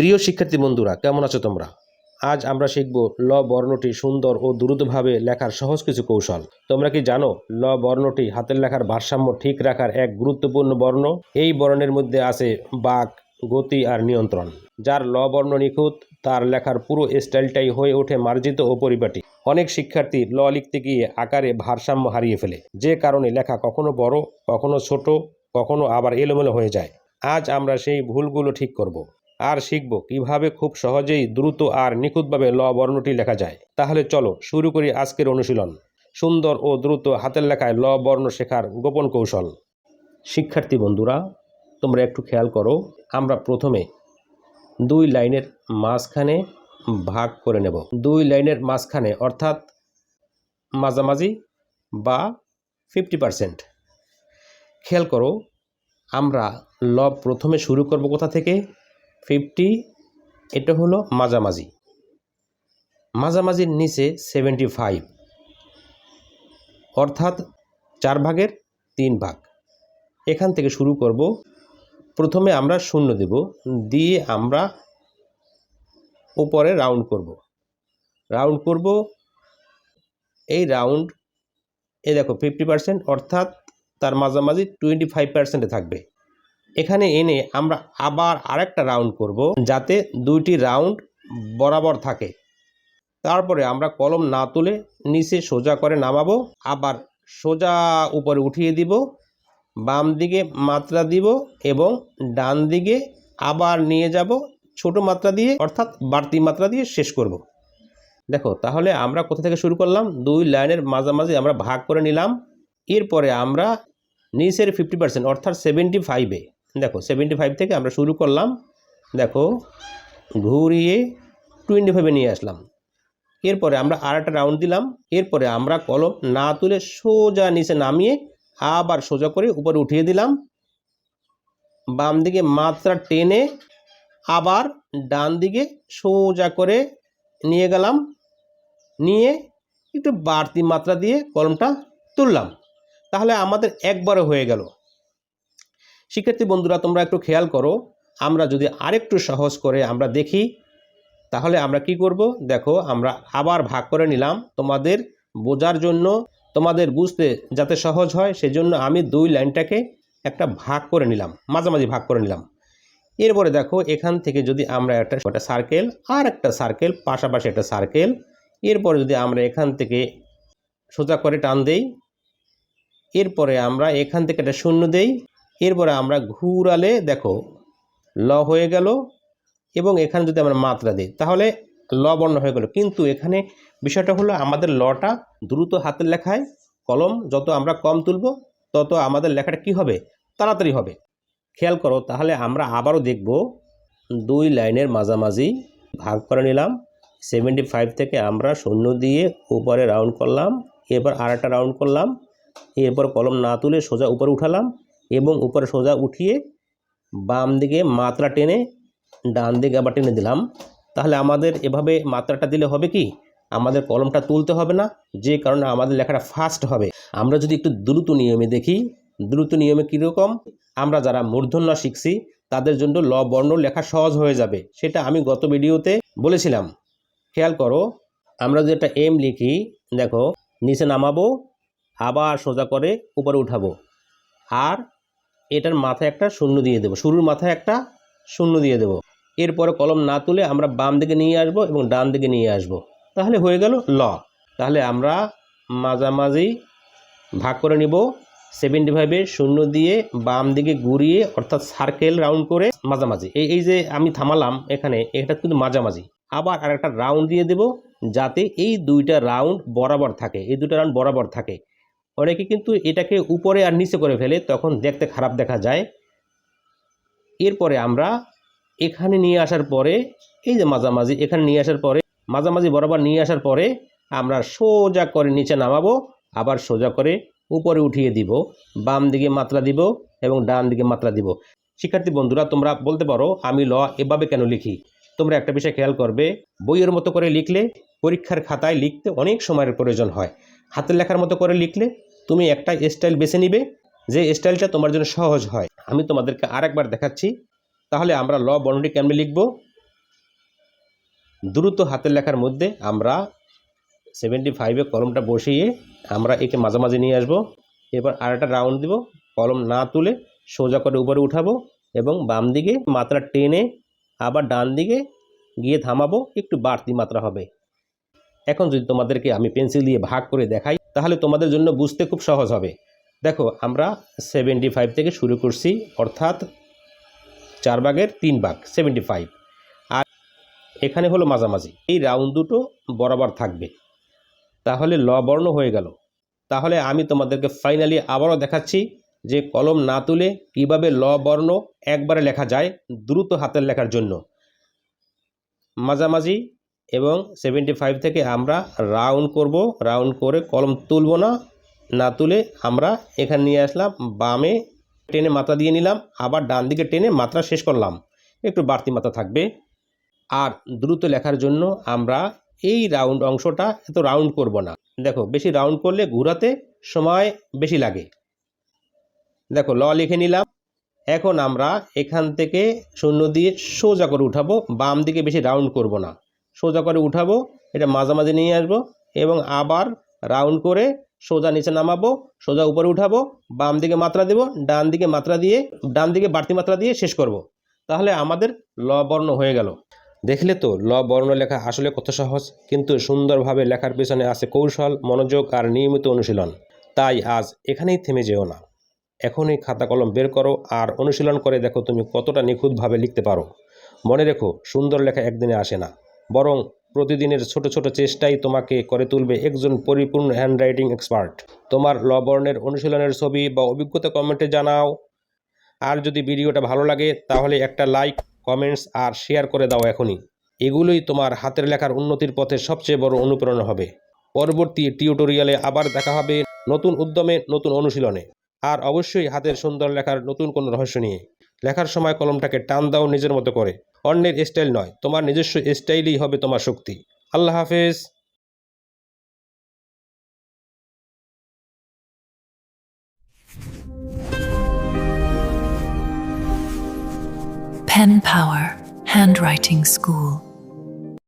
প্রিয় শিক্ষার্থী বন্ধুরা, কেমন আছো তোমরা? আজ আমরা শিখব ল বর্ণটি সুন্দর ও দ্রুতভাবে লেখার সহজ কিছু কৌশল। তোমরা কি জানো, ল বর্ণটি হাতের লেখার ভারসাম্য ঠিক রাখার এক গুরুত্বপূর্ণ বর্ণ? এই বর্ণের মধ্যে আছে বাক, গতি আর নিয়ন্ত্রণ। যার ল বর্ণ নিখুঁত, তার লেখার পুরো স্টাইলটাই হয়ে ওঠে মার্জিত ও পরিপাটি। অনেক শিক্ষার্থী ল লিখতে গিয়ে আকারে ভারসাম্য হারিয়ে ফেলে। যে কারণে লেখা কখনো বড়, কখনো ছোট, কখনো আবার এলোমেলো হয়ে যায়। আজ আমরা সেই ভুলগুলো ঠিক করব। আর শিখব কীভাবে খুব সহজেই দ্রুত আর নিখুঁতভাবে ল বর্ণটি লেখা যায়। তাহলে চলো শুরু করি আজকের অনুশীলন। সুন্দর ও দ্রুত হাতের লেখায় ল বর্ণ শেখার গোপন কৌশল। শিক্ষার্থী বন্ধুরা, তোমরা একটু খেয়াল করো, আমরা প্রথমে দুই লাইনের মাঝখানে ভাগ করে নেব। দুই লাইনের মাঝখানে অর্থাৎ মাঝামাঝি বা ফিফটি পারসেন্ট খেয়াল করো, আমরা ল প্রথমে শুরু করব কোথা থেকে? ফিফটি, এটা হলো মাঝামাঝি। মাঝামাঝির নিচে সেভেন্টি ফাইভ। অর্থাৎ চার ভাগের তিন ভাগ। এখান থেকে শুরু করব। প্রথমে আমরা শূন্য দেব, দিয়ে আমরা উপরে রাউন্ড করব। রাউন্ড করব। এই রাউন্ড এ দেখো, ফিফটি পার্সেন্ট, অর্থাৎ তার মাঝামাঝি টোয়েন্টি ফাইভ পার্সেন্টে থাকবে। এখানে এনে আমরা আবার আরেকটা রাউন্ড করব যাতে দুইটি রাউন্ড বরাবর থাকে। তারপরে আমরা কলম না তুলে নিচে সোজা করে নামাবো, আবার সোজা উপরে উঠিয়ে দিব, বাম দিকে মাত্রা দিব এবং ডান দিকে আবার নিয়ে যাব ছোট মাত্রা দিয়ে, অর্থাৎ বাড়তি মাত্রা দিয়ে শেষ করব। দেখো, তাহলে আমরা কোথা থেকে শুরু করলাম? দুই লাইনের মাঝামাঝি আমরা ভাগ করে নিলাম। এরপরে আমরা নিচের ফিফটি পার্সেন্ট অর্থাৎ সেভেন্টি ফাইভে দেখো সেভেন্টি ফাইভ থেকে আমরা শুরু করলাম। দেখো, ঘুরিয়ে টোয়েন্টি ফাইভে নিয়ে আসলাম। এরপরে আমরা আর একটা রাউন্ড দিলাম। এরপরে আমরা কলম না তুলে সোজা নিচে নামিয়ে আবার সোজা করে উপরে উঠিয়ে দিলাম। বাম দিকে মাত্রা টেনে আবার ডান দিকে সোজা করে নিয়ে গেলাম। নিয়ে একটু বাড়তি মাত্রা দিয়ে কলমটা তুললাম। তাহলে আমাদের একবারে হয়ে গেল। শিক্ষার্থী বন্ধুরা, তোমরা একটু খেয়াল করো, আমরা যদি আরেকটু সহজ করে আমরা দেখি, তাহলে আমরা কি করব? দেখো, আমরা আবার ভাগ করে নিলাম। তোমাদের বোঝার জন্য, তোমাদের বুঝতে যাতে সহজ হয়, সেজন্য আমি দুই লাইনটাকে একটা ভাগ করে নিলাম, মাঝামাঝি ভাগ করে নিলাম। এরপরে দেখো, এখান থেকে যদি আমরা একটা একটা সার্কেল আর একটা সার্কেল পাশাপাশি একটা সার্কেল এরপরে যদি আমরা এখান থেকে সোজা করে টান দেই, এরপরে আমরা এখান থেকে একটা শূন্য দেই এরপরে আমরা ঘুরালে দেখো, ল হয়ে গেল এবং এখানে যদি আমরা মাত্রা দিই, তাহলে ল বর্ণ হয়ে গেল। কিন্তু এখানে বিষয়টা হলো আমাদের লটা দ্রুত হাতের লেখায়, কলম যত আমরা কম তুলব, তত আমাদের লেখাটা কি হবে? তাড়াতাড়ি হবে। খেয়াল করো, তাহলে আমরা আবারও দেখব, দুই লাইনের মাঝামাঝি ভাগ করে নিলাম সেভেন্টি ফাইভ থেকে আমরা শূন্য দিয়ে উপরে রাউন্ড করলাম, এরপর আর একটা রাউন্ড করলাম, এরপর কলম না তুলে সোজা উপরে উঠালাম এবং উপরে সোজা উঠিয়ে বাম দিকে মাত্রা টেনে ডান দিকে আবার টেনে দিলাম। তাহলে আমাদের এভাবে মাত্রাটা দিলে হবে কি? আমাদের কলমটা তুলতে হবে না, যে কারণে আমাদের লেখাটা ফাস্ট হবে। আমরা যদি একটু দ্রুত নিয়মে দেখি, দ্রুত নিয়মে কীরকম? আমরা যারা মূর্ধন্য শিখছি, তাদের জন্য ল বর্ণ লেখা সহজ হয়ে যাবে। সেটা আমি গত ভিডিওতে বলেছিলাম। খেয়াল করো, আমরা যদি একটা এম লিখি, দেখো, নিচে নামাবো, আবার সোজা করে উপরে উঠাবো। আর এটার মাথায় একটা শূন্য দিয়ে দেবো। শুরুর মাথায় একটা শূন্য দিয়ে দেবো। এরপরে কলম না তুলে আমরা বাম দিকে নিয়ে আসব এবং ডান দিকে নিয়ে আসব। তাহলে হয়ে গেল ল। তাহলে আমরা মাঝামাঝি ভাগ করে নিব। সেভেন্টি ফাইভে শূন্য দিয়ে বাম দিকে ঘুরিয়ে অর্থাৎ সার্কেল রাউন্ড করে মাঝামাঝি। এই এই যে আমি থামালাম এখানে, এটা কিন্তু মাঝামাঝি। আবার আর একটা রাউন্ড দিয়ে দেব যাতে এই দুইটা রাউন্ড বরাবর থাকে। এই দুটো রাউন্ড বরাবর থাকে। অনেকে কিন্তু এটাকে উপরে আর নিচে করে ফেলে, তখন দেখতে খারাপ দেখা যায়। এরপরে আমরা এখানে নিয়ে আসার পরে, এই যে মাঝামাঝি, এখানে নিয়ে আসার পরে, মাঝামাঝি বরাবর নিয়ে আসার পরে আমরা সোজা করে নিচে নামাবো, আবার সোজা করে উপরে উঠিয়ে দিব, বাম দিকে মাত্রা দিব এবং ডান দিকে মাত্রা দিব। শিক্ষার্থী বন্ধুরা, তোমরা বলতে পারো, আমি ল এভাবে কেন লিখি? তোমরা একটা বিষয় খেয়াল করবে, বইয়ের মতো করে লিখলে পরীক্ষার খাতায় লিখতে অনেক সময়ের প্রয়োজন হয়। হাতের লেখার মতো করে লিখলে তুমি একটা স্টাইল বেছে নিবে, যে স্টাইলটা তোমার জন্য সহজ হয়। আমি তোমাদেরকে আরেকবার দেখাচ্ছি। তাহলে আমরা ল বর্ণটি কেমনে লিখব? দ্রুত হাতের লেখার মধ্যে আমরা সেভেন্টি ফাইভে কলমটা বসিয়ে আমরা একে মাঝামাঝি নিয়ে আসব। এবার আরেকটা রাউন্ড দিব। কলম না তুলে সোজা করে উপরে উঠাবো এবং বাম দিকে মাত্রা টেনে আবার ডান দিকে গিয়ে থামাবো। একটু বাড়তি মাত্রা হবে। এখন যদি তোমাদেরকে আমি পেন্সিল দিয়ে ভাগ করে দেখাই তাহলে তোমাদের জন্য বুঝতে খুব সহজ হবে। দেখো, আমরা সেভেন্টি ফাইভ থেকে শুরু করছি, অর্থাৎ চার ভাগের তিন ভাগ সেভেন্টি ফাইভ আর এখানে হলো মাঝামাঝি, এই রাউন্ড দুটো বরাবর থাকবে। তাহলে ল বর্ণ হয়ে গেল। তাহলে আমি তোমাদেরকে ফাইনালি আবারও দেখাচ্ছি যে কলম না তুলে কীভাবে ল বর্ণ একবারে লেখা যায় দ্রুত হাতের লেখার জন্য। মাঝামাঝি এবং সেভেন্টি ফাইভ থেকে আমরা রাউন্ড করব। রাউন্ড করে কলম তুলব না। না তুলে আমরা এখানে নিয়ে আসলাম, বামে টেনে মাথা দিয়ে নিলাম, আবার ডান দিকে টেনে মাত্রা শেষ করলাম। একটু বাড়তি মাত্রা থাকবে। আর দ্রুত লেখার জন্য আমরা এই রাউন্ড অংশটা এত রাউন্ড করব না। দেখো, বেশি রাউন্ড করলে ঘোরাতে সময় বেশি লাগে। দেখো, ল লিখে নিলাম। এখন আমরা এখান থেকে শূন্য দিয়ে সোজা করে উঠাবো, বাম দিকে বেশি রাউন্ড করব না। সোজা করে উঠাবো, এটা মাঝামাঝি নিয়ে আসব এবং আবার রাউন্ড করে সোজা নিচে নামাবো, সোজা উপরে উঠাবো, বাম দিকে মাত্রা দেব, ডান দিকে মাত্রা দিয়ে, ডান দিকে বাড়তি মাত্রা দিয়ে শেষ করব। তাহলে আমাদের ল বর্ণ হয়ে গেল। দেখলে তো ল বর্ণ লেখা আসলে কত সহজ, কিন্তু সুন্দরভাবে লেখার পেছনে আছে কৌশল, মনোযোগ আর নিয়মিত অনুশীলন। তাই আজ এখানেই থেমে যেও না। এখনই খাতা কলম বের করো আর অনুশীলন করে দেখো তুমি কতটা নিখুঁতভাবে লিখতে পারো। মনে রেখো, সুন্দর লেখা একদিনে আসে না। বরং প্রতিদিনের ছোট ছোট চেষ্টাই তোমাকে করে তুলবে একজন পরিপূর্ণ হ্যান্ডরাইটিং এক্সপার্ট তোমার ল বর্ণের অনুশীলনের ছবি বা অভিজ্ঞতা কমেন্টে জানাও। আর যদি ভিডিওটা ভালো লাগে, তাহলে একটা লাইক কমেন্টস আর শেয়ার করে দাও এখনই। এগুলোই তোমার হাতের লেখার উন্নতির পথে সবচেয়ে বড় অনুপ্রেরণা হবে। পরবর্তী টিউটোরিয়ালে আবার দেখা হবে নতুন উদ্যমে, নতুন অনুশীলনে। আর অবশ্যই হাতের সুন্দর লেখার নতুন কোনো রহস্য নিয়ে। লেখার সময় কলমটাকে টান দাও, নিজের মতো করে। অন্যের স্টাইল নয়, তোমার নিজস্ব স্টাইলই হবে তোমার শক্তি। আল্লাহ হাফেজ। Pen Power, Handwriting School.